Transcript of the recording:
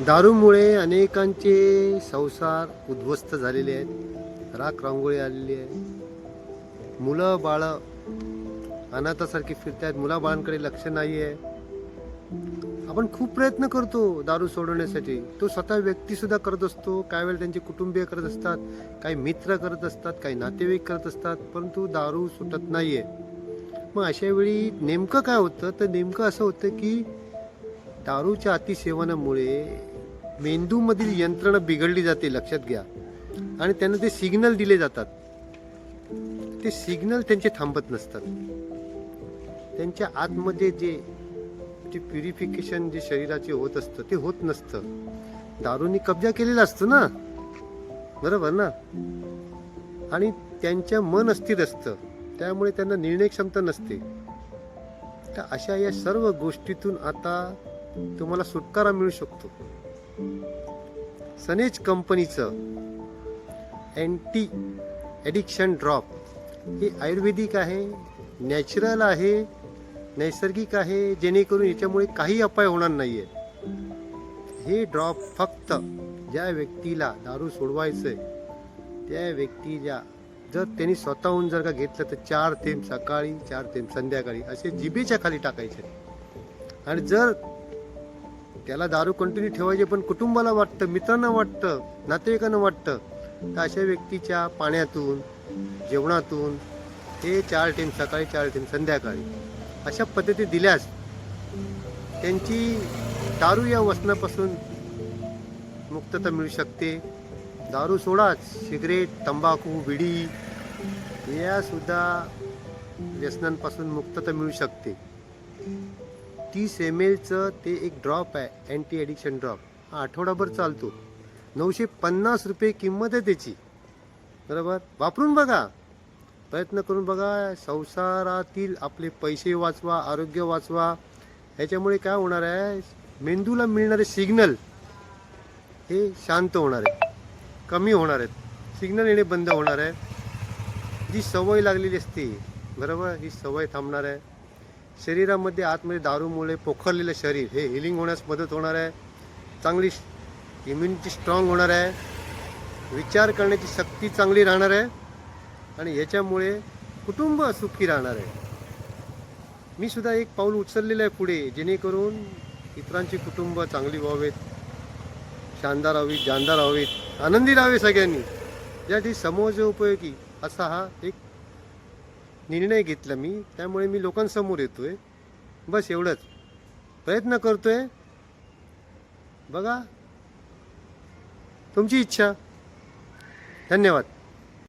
दारूमुळे अनेकांचे संसार उद्ध्वस्त झालेले आहेत. राख रांगोळी आलेली आहे. मुलं बाळं अनाथासारखी फिरत आहेत मुलाबाळांकडे लक्ष नाही आहे. आपण खूप प्रयत्न करतो दारू सोडवण्यासाठी. तो स्वतः व्यक्तीसुद्धा करत असतो. काही वेळेला त्यांचे कुटुंबीय करत असतात. काही मित्र करत असतात. काही नातेवाईक करत असतात. परंतु दारू सुटत नाही आहे मग अशा वेळी नेमकं काय होतं? तर नेमकं असं होतं की दारूच्या अतिसेवनामुळे मेंदूमधील यंत्रणा बिघडली जाते लक्षात घ्या. आणि त्यांना ते सिग्नल दिले जातात. ते सिग्नल त्यांचे थांबत नसतात. त्यांच्या आतमध्ये जे जे प्युरिफिकेशन जे शरीराचे होत असतं ते होत नसतं. दारूनी कब्जा केलेला असतो ना? बरोबर ना? आणि त्यांच्या मन अस्थिर असतं. त्यामुळे त्यांना निर्णय क्षमता नसते. तर अशा या सर्व गोष्टीतून आता तुम्हाला सुटकारा मिळू शकतो. सनेज कंपनीचं अँटी ॲडिक्शन ड्रॉप हे आयुर्वेदिक आहे नॅचरल आहे नैसर्गिक आहे जेणेकरून याच्यामुळे काही अपाय होणार नाही आहे हे ड्रॉप फक्त ज्या व्यक्तीला दारू सोडवायचं आहे त्या व्यक्तीच्या जर त्यांनी स्वतःहून जर का घेतलं तर चार थेंब सकाळी चार थेंब संध्याकाळी असे जिबेच्या खाली टाकायचे. आणि जर त्याला दारू कंटिन्यू ठेवायचे पण कुटुंबाला वाटतं मित्रांना वाटतं नातेवाईकांना वाटतं तर अशा व्यक्तीच्या पाण्यातून जेवणातून हे चार टीम सकाळी चार टीम संध्याकाळी अशा पद्धती दिल्यास त्यांची दारू या वसनापासून मुक्तता मिळू शकते. दारू सोडाच सिगरेट तंबाखू बिडी यासुद्धा व्यसनांपासून मुक्तता मिळू शकते. तीस एम एलचं ते एक ड्रॉप आहे अँटी ॲडिक्शन ड्रॉप हा आठवडाभर चालतो. नऊशे पन्नास रुपये किंमत आहे त्याची. बरोबर? वापरून बघा. प्रयत्न करून बघा. संसारातील आपले पैसे वाचवा आरोग्य वाचवा. ह्याच्यामुळे काय होणार आहे? मेंदूला मिळणारे सिग्नल हे शांत होणार आहे कमी होणार आहेत. सिग्नल येणे बंद होणार आहे. जी सवय लागलेली असते बरोबर? ही सवय थांबणार आहे. शरीरामध्ये आतमध्ये दारूमुळे पोखरलेलं शरीर हे हिलिंग होण्यास मदत होणार आहे. चांगली इम्युनिटी स्ट्रॉंग होणार आहे. विचार करण्याची शक्ती चांगली राहणार आहे. आणि याच्यामुळे कुटुंब सुखी राहणार आहे. मी सुद्धा एक पाऊल उचललेलं आहे पुढे जेणेकरून इतरांची कुटुंब चांगली व्हावेत शानदार व्हावीत जानदार व्हावीत आनंदी राहावे सगळ्यांनी. यासाठी समोर उपयोगी असा हा एक निर्णय घेतला मी त्यामुळे मी लोकांसमोर येतो आहे बस एवढंच. प्रयत्न करतो आहे बघा. तुमची इच्छा. धन्यवाद.